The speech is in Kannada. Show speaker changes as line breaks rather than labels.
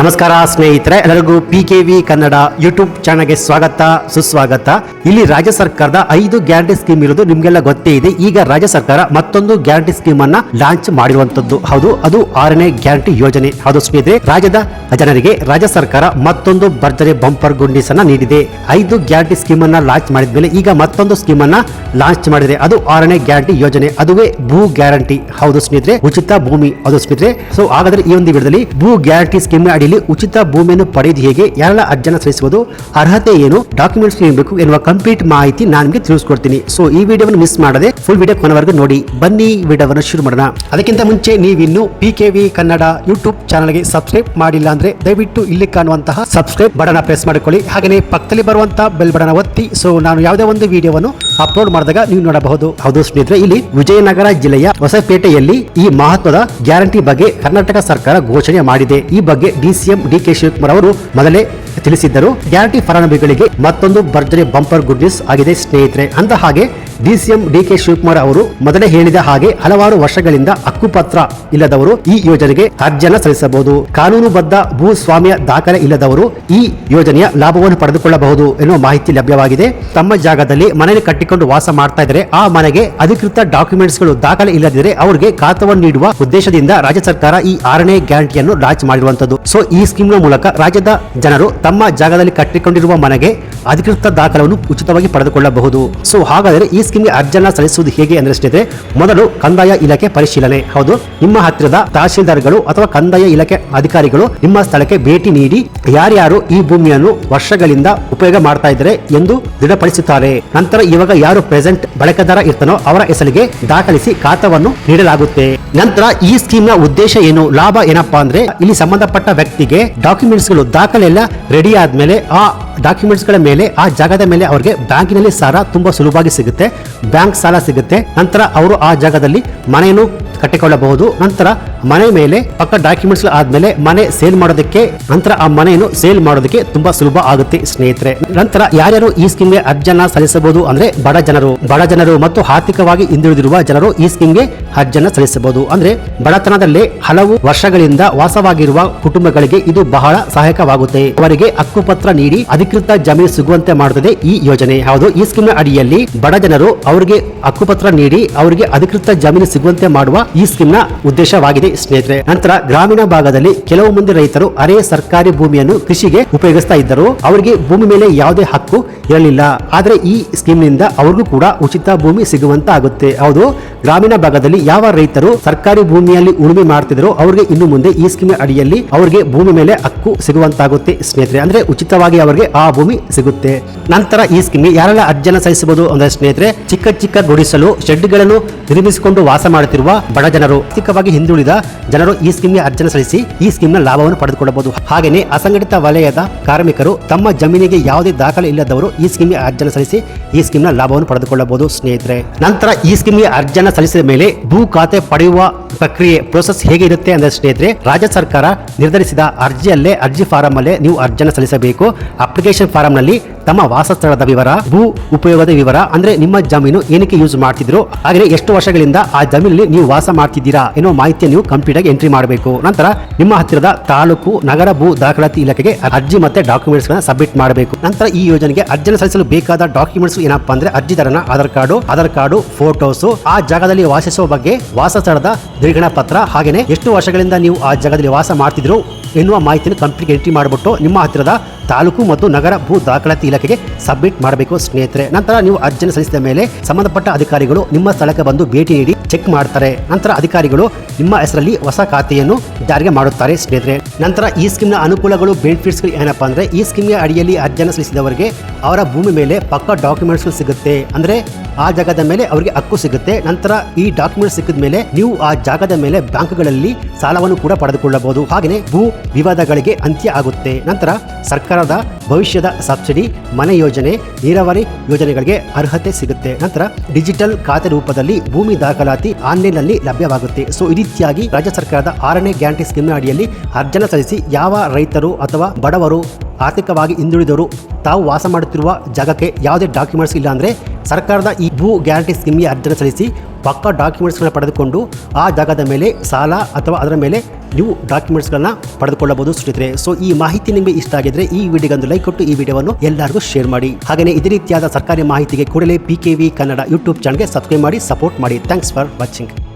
ನಮಸ್ಕಾರ ಸ್ನೇಹಿತರೆ, ಎಲ್ಲರಿಗೂ P K V Kannada YouTube ಚಾನಲ್ಗೆ ಸ್ವಾಗತ, ಸುಸ್ವಾಗತ. ಇಲ್ಲಿ ರಾಜ್ಯ ಸರ್ಕಾರದ ಐದು ಗ್ಯಾರಂಟಿ ಸ್ಕೀಮ್ ಇರೋದು ನಿಮ್ಗೆಲ್ಲ ಗೊತ್ತೇ ಇದೆ. ಈಗ ರಾಜ್ಯ ಸರ್ಕಾರ ಮತ್ತೊಂದು ಗ್ಯಾರಂಟಿ ಸ್ಕೀಮ್ ಅನ್ನ ಲಾಂಚ್ ಮಾಡಿರುವಂತದ್ದು ಹೌದು, ಅದು ಆರನೇ ಗ್ಯಾರಂಟಿ ಯೋಜನೆ. ಹೌದು ಸ್ನೇಹಿತರೆ, ರಾಜ್ಯದ ಜನರಿಗೆ ರಾಜ್ಯ ಸರ್ಕಾರ ಮತ್ತೊಂದು ಭರ್ಜರಿ ಬಂಪರ್ ಗುಂಡೀಸ್ ಅನ್ನ ನೀಡಿದೆ. ಐದು ಗ್ಯಾರಂಟಿ ಸ್ಕೀಮ್ ಅನ್ನ ಲಾಂಚ್ ಮಾಡಿದ್ಮೇಲೆ ಈಗ ಮತ್ತೊಂದು ಸ್ಕೀಮ್ ಅನ್ನ ಲಾಂಚ್ ಮಾಡಿದೆ. ಅದು ಆರನೇ ಗ್ಯಾರಂಟಿ ಯೋಜನೆ. ಅದುವೇ ಭೂ ಗ್ಯಾರಂಟಿ. ಹೌದು ಸ್ನೇಹಿತರೆ, ಉಚಿತ ಭೂಮಿ. ಅದು ಸ್ನೇಹಿತರೆ, ಸೊ ಹಾಗಾದ್ರೆ ಈ ಒಂದು ವಿಡದಲ್ಲಿ ಭೂ ಗ್ಯಾರಂಟಿ ಸ್ಕೀಮ್ ಅಡಿಯಲ್ಲಿ ಉಚಿತ ಭೂಮಿಯನ್ನು ಪಡೆಯುವುದು ಹೇಗೆ, ಯಾರೆಲ್ಲ ಅರ್ಜನ ಸಲ್ಲಿಸುವುದು, ಅರ್ಹತೆ ಏನು ಡಾಕ್ಯುಮೆಂಟ್ಸ್ ನೀಡಬೇಕು ಎನ್ನುವ ಕಂಪ್ಲೀಟ್ ಮಾಹಿತಿ ನಾನು ನಿಮಗೆ ತಿಳಿಸ್ಕೊಡ್ತೀನಿ. ಸೊ ಈ ವಿಡಿಯೋವನ್ನು ಮಿಸ್ ಮಾಡದೆ ಫುಲ್ ವಿಡಿಯೋ ಕೊನೆವರೆಗೂ ನೋಡಿ, ಬನ್ನಿ ವಿಡಿಯೋವನ್ನು ಶುರು ಮಾಡೋಣ. ಅದಕ್ಕಿಂತ ಮುಂಚೆ ನೀವಿನ್ನು P K V Kannada YouTube ಚಾನಲ್ಗೆ ಸಬ್ಸ್ಕ್ರೈಬ್ ಮಾಡಿಲ್ಲ ಅಂದ್ರೆ ದಯವಿಟ್ಟು ಇಲ್ಲಿ ಕಾಣುವಂತಹ ಸಬ್ಸ್ಕ್ರೈಬ್ ಬಟನ್ ಪ್ರೆಸ್ ಮಾಡಿಕೊಳ್ಳಿ. ಹಾಗೆಯೇ ಪಕ್ಕದಲ್ಲಿ ಬರುವಂತಹ ಬೆಲ್ ಬಟನ್ ಒತ್ತಿ. ಸೊ ನಾನು ಯಾವುದೇ ಒಂದು ವಿಡಿಯೋವನ್ನು ಅಪ್ಲೋಡ್ ಮಾಡಿದಾಗ ನೀವು ನೋಡಬಹುದು. ಹೌದು ಸ್ನೇಹಿತರೆ, ಇಲ್ಲಿ ವಿಜಯನಗರ ಜಿಲ್ಲೆಯ ಹೊಸಪೇಟೆಯಲ್ಲಿ ಈ ಮಹತ್ವದ ಗ್ಯಾರಂಟಿ ಬಗ್ಗೆ ಕರ್ನಾಟಕ ಸರ್ಕಾರ ಘೋಷಣೆ ಮಾಡಿದೆ. ಈ ಬಗ್ಗೆ ಡಿಸಿಎಂ ಡಿ ಕೆ ಶಿವಕುಮಾರ್ ಅವರು ಮೊದಲೇ ತಿಳಿಸಿದ್ದರು. ಗ್ಯಾರಂಟಿ ಫಲಾನುಭವಿಗಳಿಗೆ ಮತ್ತೊಂದು ಭರ್ಜರಿ ಬಂಪರ್ ಗುಡ್ ನ್ಯೂಸ್ ಆಗಿದೆ ಸ್ನೇಹಿತರೆ. ಅಂದ ಹಾಗೆ ಡಿಸಿಎಂ ಡಿಕೆ ಶಿವಕುಮಾರ್ ಅವರು ಮೊದಲೇ ಹೇಳಿದ ಹಾಗೆ ಹಲವಾರು ವರ್ಷಗಳಿಂದ ಹಕ್ಕುಪತ್ರ ಇಲ್ಲದವರು ಈ ಯೋಜನೆಗೆ ಅರ್ಜಿಯನ್ನು ಸಲ್ಲಿಸಬಹುದು. ಕಾನೂನುಬದ್ಧ ಭೂಸ್ವಾಮ್ಯ ದಾಖಲೆ ಇಲ್ಲದವರು ಈ ಯೋಜನೆಯ ಲಾಭವನ್ನು ಪಡೆದುಕೊಳ್ಳಬಹುದು ಎನ್ನುವ ಮಾಹಿತಿ ಲಭ್ಯವಾಗಿದೆ. ತಮ್ಮ ಜಾಗದಲ್ಲಿ ಮನೆಯಲ್ಲಿ ಕಟ್ಟಿಕೊಂಡು ವಾಸ ಮಾಡ್ತಾ ಇದ್ದಾರೆ ಆ ಮನೆಗೆ ಅಧಿಕೃತ ಡಾಕ್ಯುಮೆಂಟ್ಸ್ಗಳು ದಾಖಲೆ ಇಲ್ಲದಿದ್ದರೆ ಅವರಿಗೆ ಖಾತವನ್ನು ನೀಡುವ ಉದ್ದೇಶದಿಂದ ರಾಜ್ಯ ಸರ್ಕಾರ ಈ ಆರನೇ ಗ್ಯಾರಂಟಿಯನ್ನು ಲಾಂಚ್ ಮಾಡಿರುವಂತದ್ದು ಸೊ, ಈ ಸ್ಕೀಮ್ ಮೂಲಕ ರಾಜ್ಯದ ಜನರು ತಮ್ಮ ಜಾಗದಲ್ಲಿ ಕಟ್ಟಿಕೊಂಡಿರುವ ಮನೆಗೆ ಅಧಿಕೃತ ದಾಖಲವನ್ನು ಉಚಿತವಾಗಿ ಪಡೆದುಕೊಳ್ಳಬಹುದು. ಸೊ, ಹಾಗಾದರೆ ಈ ಸ್ಕೀಮ್ಗೆ ಅರ್ಜಿಯನ್ನ ಸಲ್ಲಿಸುವುದು ಹೇಗೆ ಅಂದ್ರೆ ಸ್ನೇಹಿತರೆ, ಮೊದಲು ಕಂದಾಯ ಇಲಾಖೆ ಪರಿಶೀಲನೆ. ಹೌದು, ನಿಮ್ಮ ಹತ್ತಿರದ ತಹಶೀಲ್ದಾರ್ಗಳು ಅಥವಾ ಕಂದಾಯ ಇಲಾಖೆ ಅಧಿಕಾರಿಗಳು ನಿಮ್ಮ ಸ್ಥಳಕ್ಕೆ ಭೇಟಿ ನೀಡಿ ಯಾರ್ಯಾರು ಈ ಭೂಮಿಯನ್ನು ವರ್ಷಗಳಿಂದ ಉಪಯೋಗ ಮಾಡ್ತಾ ಇದ್ದಾರೆ ಎಂದು ದೃಢಪಡಿಸುತ್ತಾರೆ. ನಂತರ ಇವಾಗ ಯಾರು ಪ್ರೆಸೆಂಟ್ ಬಳಕೆದಾರ ಇರ್ತಾನೋ ಅವರ ಹೆಸರಿಗೆ ದಾಖಲಿಸಿ ಖಾತವನ್ನು ನೀಡಲಾಗುತ್ತೆ. ನಂತರ ಈ ಸ್ಕೀಮ್ನ ಉದ್ದೇಶ ಏನು? ಲಾಭ ಏನಪ್ಪಾ ಅಂದ್ರೆ, ಇಲ್ಲಿ ಸಂಬಂಧಪಟ್ಟ ವ್ಯಕ್ತಿಗೆ ಡಾಕ್ಯುಮೆಂಟ್ಸ್ಗಳು ದಾಖಲೆ ಎಲ್ಲ ರೆಡಿ ಆದ್ಮೇಲೆ ಆ ಡಾಕ್ಯುಮೆಂಟ್ಸ್ಗಳ ಮೇಲೆ, ಆ ಜಾಗದ ಮೇಲೆ ಅವರಿಗೆ ಬ್ಯಾಂಕಿನಲ್ಲಿ ಸಾಲ ತುಂಬಾ ಸುಲಭವಾಗಿ ಸಿಗುತ್ತೆ. ಬ್ಯಾಂಕ್ ಸಾಲ ಸಿಗುತ್ತೆ. ನಂತರ ಅವರು ಆ ಜಾಗದಲ್ಲಿ ಮನೆಯನ್ನು ಕಟ್ಟಿಕೊಳ್ಳಬಹುದು. ನಂತರ ಮನೆ ಮೇಲೆ ಪಕ್ಕ ಡಾಕ್ಯುಮೆಂಟ್ಸ್ ಆದ್ಮೇಲೆ ಮನೆ ಸೇಲ್ ಮಾಡೋದಕ್ಕೆ ನಂತರ ಆ ಮನೆಯನ್ನು ಸೇಲ್ ಮಾಡೋದಕ್ಕೆ ತುಂಬಾ ಸುಲಭ ಆಗುತ್ತೆ ಸ್ನೇಹಿತರೆ. ನಂತರ ಯಾರ್ಯಾರು ಈ ಸ್ಕೀಮ್ಗೆ ಅರ್ಜಿಯನ್ನ ಸಲ್ಲಿಸಬಹುದು ಅಂದ್ರೆ ಬಡ ಜನರು. ಬಡ ಜನರು ಮತ್ತು ಆರ್ಥಿಕವಾಗಿ ಹಿಂದುಳಿದಿರುವ ಜನರು ಈ ಸ್ಕೀಮ್ಗೆ ಅರ್ಜಿಯನ್ನ ಸಲ್ಲಿಸಬಹುದು. ಅಂದ್ರೆ ಬಡತನದಲ್ಲಿ ಹಲವು ವರ್ಷಗಳಿಂದ ವಾಸವಾಗಿರುವ ಕುಟುಂಬಗಳಿಗೆ ಇದು ಬಹಳ ಸಹಾಯಕವಾಗುತ್ತೆ. ಅವರಿಗೆ ಹಕ್ಕುಪತ್ರ ನೀಡಿ ಅಧಿಕೃತ ಜಮೀನು ಸಿಗುವಂತೆ ಮಾಡುತ್ತದೆ ಈ ಯೋಜನೆ. ಹೌದು, ಈ ಸ್ಕೀಮ್ ಅಡಿಯಲ್ಲಿ ಬಡ ಜನರು ಅವರಿಗೆ ಹಕ್ಕುಪತ್ರ ನೀಡಿ ಅವರಿಗೆ ಅಧಿಕೃತ ಜಮೀನು ಸಿಗುವಂತೆ ಮಾಡುವ ಈ ಸ್ಕೀಮ್ನ ಉದ್ದೇಶವಾಗಿದೆ ಸ್ನೇಹಿತರೆ. ನಂತರ ಗ್ರಾಮೀಣ ಭಾಗದಲ್ಲಿ ಕೆಲವು ಮಂದಿ ರೈತರು ಅರೆ ಸರ್ಕಾರಿ ಭೂಮಿಯನ್ನು ಕೃಷಿಗೆ ಉಪಯೋಗಿಸ್ತಾ ಇದ್ದರು. ಅವರಿಗೆ ಭೂಮಿ ಮೇಲೆ ಯಾವುದೇ ಹಕ್ಕು ಇರಲಿಲ್ಲ ಆದರೆ ಈ ಸ್ಕೀಮ್ನಿಂದ ಅವ್ರಿಗೂ ಕೂಡ ಉಚಿತ ಭೂಮಿ ಸಿಗುವಂತ ಆಗುತ್ತೆ ಹೌದು, ಗ್ರಾಮೀಣ ಭಾಗದಲ್ಲಿ ಯಾವ ರೈತರು ಸರ್ಕಾರಿ ಭೂಮಿಯಲ್ಲಿ ಉಳುಮೆ ಮಾಡ್ತಿದ್ರು ಅವರಿಗೆ ಇನ್ನು ಮುಂದೆ ಈ ಸ್ಕೀಮ್ ಅಡಿಯಲ್ಲಿ ಅವರಿಗೆ ಭೂಮಿ ಮೇಲೆ ಹಕ್ಕು ಸಿಗುವಂತಾಗುತ್ತೆ ಸ್ನೇಹಿತರೆ. ಅಂದ್ರೆ ಉಚಿತವಾಗಿ ಅವರಿಗೆ ಆ ಭೂಮಿ ಸಿಗುತ್ತೆ. ನಂತರ ಈ ಸ್ಕೀಮ್ ಯಾರೆಲ್ಲ ಅರ್ಜನ ಸಹಿಸಬಹುದು ಅಂದ್ರೆ ಸ್ನೇಹಿತರೆ, ಚಿಕ್ಕ ಚಿಕ್ಕ ಗುಡಿಸಲು, ಶೆಡ್ಗಳನ್ನು ನಿರ್ಮಿಸಿಕೊಂಡು ವಾಸ ಮಾಡುತ್ತಿರುವ ಬಡ ಜನರು, ಆರ್ಥಿಕವಾಗಿ ಹಿಂದುಳಿದ ಜನರು ಈ ಸ್ಕೀಮ್ಗೆ ಅರ್ಜನೆ ಸಲ್ಲಿಸಿ ಈ ಸ್ಕೀಮ್ನ ಲಾಭವನ್ನು ಪಡೆದುಕೊಳ್ಳಬಹುದು. ಹಾಗೆಯೇ ಅಸಂಘಟಿತ ವಲಯದ ಕಾರ್ಮಿಕರು ತಮ್ಮ ಜಮೀನಿಗೆ ಯಾವುದೇ ದಾಖಲೆ ಇಲ್ಲದವರು ಈ ಸ್ಕೀಮ್ಗೆ ಅರ್ಜಿಯನ್ನು ಸಲ್ಲಿಸಿ ಈ ಸ್ಕೀಮ್ನ ಲಾಭವನ್ನು ಪಡೆದುಕೊಳ್ಳಬಹುದು. ಸ್ನೇಹಿತರೆ, ನಂತರ ಈ ಸ್ಕೀಮ್ಗೆ ಅರ್ಜಿಯನ್ನು ಸಲ್ಲಿಸಿದ ಮೇಲೆ ಭೂ ಖಾತೆ ಪಡೆಯುವ ಪ್ರಕ್ರಿಯೆ ಪ್ರೋಸೆಸ್ ಹೇಗೆ ಇರುತ್ತೆ ಅಂದ್ರೆ ಸ್ನೇಹಿತರೆ, ರಾಜ್ಯ ಸರ್ಕಾರ ನಿರ್ಧರಿಸಿದ ಅರ್ಜಿಯಲ್ಲೇ ಅರ್ಜಿ ಫಾರಂ ಅಲ್ಲೇ ನೀವು ಅರ್ಜಿಯನ್ನು ಸಲ್ಲಿಸಬೇಕು. ಅಪ್ಲಿಕೇಶನ್ ಫಾರಂನಲ್ಲಿ ತಮ್ಮ ವಾಸಸ್ಥಳದ ವಿವರ, ಭೂ ಉಪಯೋಗದ ವಿವರ, ಅಂದ್ರೆ ನಿಮ್ಮ ಜಮೀನು ಏನಕ್ಕೆ ಯೂಸ್ ಮಾಡ್ತಿದ್ರು ಹಾಗೆ ಎಷ್ಟು ವರ್ಷಗಳಿಂದ ಆ ಜಮೀನಲ್ಲಿ ನೀವು ವಾಸ ಮಾಡ್ತಿದ್ದೀರಾ ಎನ್ನುವ ಮಾಹಿತಿ ನೀವು ಕಂಪ್ಲೀಟ್ ಆಗಿ ಎಂಟ್ರಿ ಮಾಡಬೇಕು. ನಂತರ ನಿಮ್ಮ ಹತ್ತಿರದ ತಾಲೂಕು, ನಗರ ಭೂ ದಾಖಲಾತಿ ಇಲಾಖೆಗೆ ಅರ್ಜಿ ಮತ್ತೆ ಡಾಕ್ಯುಮೆಂಟ್ಸ್ ಗಳನ್ನ ಸಬ್ಮಿಟ್ ಮಾಡಬೇಕು. ನಂತರ ಈ ಯೋಜನೆಗೆ ಅರ್ಜಿಯನ್ನು ಸಲ್ಲಿಸಲು ಬೇಕಾದ ಡಾಕ್ಯುಮೆಂಟ್ಸ್ ಏನಪ್ಪಾ ಅಂದ್ರೆ ಅರ್ಜಿದಾರನ Aadhaar card, Aadhaar card photos ಆ ಜಾಗದಲ್ಲಿ ವಾಸಿಸುವ ಬಗ್ಗೆ ವಾಸಸ್ಥಳದ ದೃಢೀಕರಣ ಪತ್ರ ಹಾಗೇನೆ ಎಷ್ಟು ವರ್ಷಗಳಿಂದ ನೀವು ಆ ಜಾಗದಲ್ಲಿ ವಾಸ ಮಾಡ್ತಿದ್ರು ಎನ್ನುವ ಮಾಹಿತಿಯನ್ನು ಕಂಪ್ಲೀಟ್ ಎಂಟ್ರಿ ಮಾಡಿಬಿಟ್ಟು ನಿಮ್ಮ ಹತ್ತಿರದ ತಾಲೂಕು ಮತ್ತು ನಗರ ಭೂ ದಾಖಲಾತಿ ಇಲಾಖೆಗೆ ಸಬ್ಮಿಟ್ ಮಾಡಬೇಕು ಸ್ನೇಹಿತರೆ. ನಂತರ ನೀವು ಅರ್ಜಿಯನ್ನು ಸಲ್ಲಿಸಿದ ಮೇಲೆ ಸಂಬಂಧಪಟ್ಟ ಅಧಿಕಾರಿಗಳು ನಿಮ್ಮ ಸ್ಥಳಕ್ಕೆ ಬಂದು ಭೇಟಿ ನೀಡಿ ಚೆಕ್ ಮಾಡ್ತಾರೆ. ನಂತರ ಅಧಿಕಾರಿಗಳು ನಿಮ್ಮ ಹೆಸರಲ್ಲಿ ಹೊಸ ಖಾತೆಯನ್ನು ಜಾರಿಗೆ ಮಾಡುತ್ತಾರೆ ಸ್ನೇಹಿತರೆ. ನಂತರ ಈ ಸ್ಕೀಮ್ನ ಅನುಕೂಲಗಳು, ಬೆನಿಫಿಟ್ಸ್ಗಳು ಏನಪ್ಪಾ ಅಂದ್ರೆ ಈ ಸ್ಕೀಮ್ಗೆ ಅಡಿಯಲ್ಲಿ ಅರ್ಜಿಯನ್ನು ಸಲ್ಲಿಸಿದವರಿಗೆ ಅವರ ಭೂಮಿ ಮೇಲೆ ಪಕ್ಕ ಡಾಕ್ಯುಮೆಂಟ್ಸ್ಗಳು ಸಿಗುತ್ತೆ. ಅಂದ್ರೆ ಆ ಜಾಗದ ಮೇಲೆ ಅವರಿಗೆ ಹಕ್ಕು ಸಿಗುತ್ತೆ. ನಂತರ ಈ ಡಾಕ್ಯುಮೆಂಟ್ ಸಿಕ್ಕಿದ ಮೇಲೆ ನೀವು ಆ ಜಾಗದ ಮೇಲೆ ಬ್ಯಾಂಕ್ಗಳಲ್ಲಿ ಸಾಲವನ್ನು ಕೂಡ ಪಡೆದುಕೊಳ್ಳಬಹುದು. ಹಾಗೆಯೇ ಭೂ ವಿವಾದಗಳಿಗೆ ಅಂತ್ಯ ಆಗುತ್ತೆ. ನಂತರ ಸರ್ಕಾರದ ಭವಿಷ್ಯದ ಸಬ್ಸಿಡಿ, ಮನೆ ಯೋಜನೆ, ನೀರಾವರಿ ಯೋಜನೆಗಳಿಗೆ ಅರ್ಹತೆ ಸಿಗುತ್ತೆ. ನಂತರ ಡಿಜಿಟಲ್ ಖಾತೆ ರೂಪದಲ್ಲಿ ಭೂಮಿ ದಾಖಲಾತಿ ಆನ್ಲೈನ್ನಲ್ಲಿ ಲಭ್ಯವಾಗುತ್ತೆ. ಸೊ, ಈ ರೀತಿಯಾಗಿ ರಾಜ್ಯ ಸರ್ಕಾರದ ಆರನೇ ಗ್ಯಾರಂಟಿ ಸ್ಕೀಮ್ ಅಡಿಯಲ್ಲಿ ಅರ್ಜನ ಸಲ್ಲಿಸಿ ಯಾವ ರೈತರು ಅಥವಾ ಬಡವರು ಆರ್ಥಿಕವಾಗಿ ಹಿಂದುಳಿದವರು ತಾವು ವಾಸ ಮಾಡುತ್ತಿರುವ ಜಾಗಕ್ಕೆ ಯಾವುದೇ ಡಾಕ್ಯುಮೆಂಟ್ಸ್ ಇಲ್ಲ ಅಂದರೆ ಸರ್ಕಾರದ ಈ ಭೂ ಗ್ಯಾರಂಟಿ ಸ್ಕೀಮ್ಗೆ ಅರ್ಜಿಯನ್ನು ಸಲ್ಲಿಸಿ ಪಕ್ಕ ಡಾಕ್ಯುಮೆಂಟ್ಸ್ಗಳನ್ನ ಪಡೆದುಕೊಂಡು ಆ ಜಾಗದ ಮೇಲೆ ಸಾಲ ಅಥವಾ ಅದರ ಮೇಲೆ ನೀವು ಡಾಕ್ಯುಮೆಂಟ್ಸ್ಗಳನ್ನ ಪಡೆದುಕೊಳ್ಳಬಹುದು ಸ್ನೇಹಿತರೆ. ಸೊ ಈ ಮಾಹಿತಿ ನಿಮಗೆ ಇಷ್ಟ ಆಗಿದ್ರೆ ಈ ವಿಡಿಯೋಗೊಂದು ಲೈಕ್ ಕೊಟ್ಟು ಈ ವಿಡಿಯೋವನ್ನು ಎಲ್ಲರಿಗೂ ಶೇರ್ ಮಾಡಿ. ಹಾಗೆಯೇ ಇದೇ ರೀತಿಯಾದ ಸರ್ಕಾರಿ ಮಾಹಿತಿಗೆ ಕೂಡಲೇ P K V Kannada YouTube ಚಾನಲ್ಗೆ ಸಬ್ಸ್ಕ್ರೈಬ್ ಮಾಡಿ ಸಪೋರ್ಟ್ ಮಾಡಿ. Thanks for watching